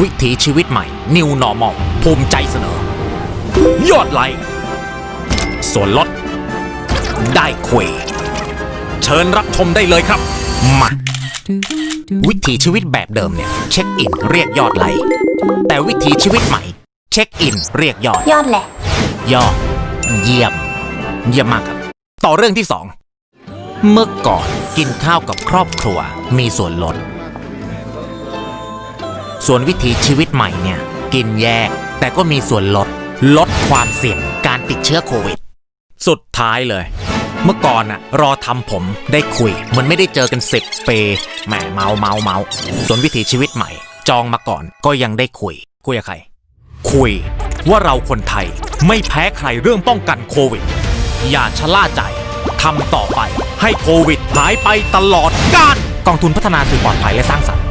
วิถีชีวิตใหม่ New Normal ภูมิใจเสนอ ยอดไลค์ส่วนลด ได้คุยเชิญรับชมได้เลยครับ มาวิถีชีวิตแบบเดิมเนี่ย เช็คอินเรียกยอดไลค์แต่วิถีชีวิตใหม่ เช็คอินเรียกยอด ยอดแหละ ยอด เยี่ยม เยี่ยมมากครับ ต่อเรื่องที่สองเมื่อก่อนกินข้าวกับครอบครัวมีส่วนลด ส่วนวิถีชีวิตใหม่เนี่ย กินแยก แต่ก็มีส่วนลด ลดความเสี่ยงการติดเชื้อโควิด สุดท้ายเลย เมื่อก่อนอะรอทำผมได้คุยเหมันไม่ได้เจอกันสิบปีแหมเมาเมาเมาส่วนวิถีชีวิตใหม่ จองมาก่อนก็ยังได้คุย คุยกับใคร คุยว่าเราคนไทยไม่แพ้ใครเรื่องป้องกันโควิด อย่าชะล่าใจทำต่อไปให้โควิดหายไปตลอดกาลกองทุนพัฒนาสื่อปลอดภัยและสร้างสรรค์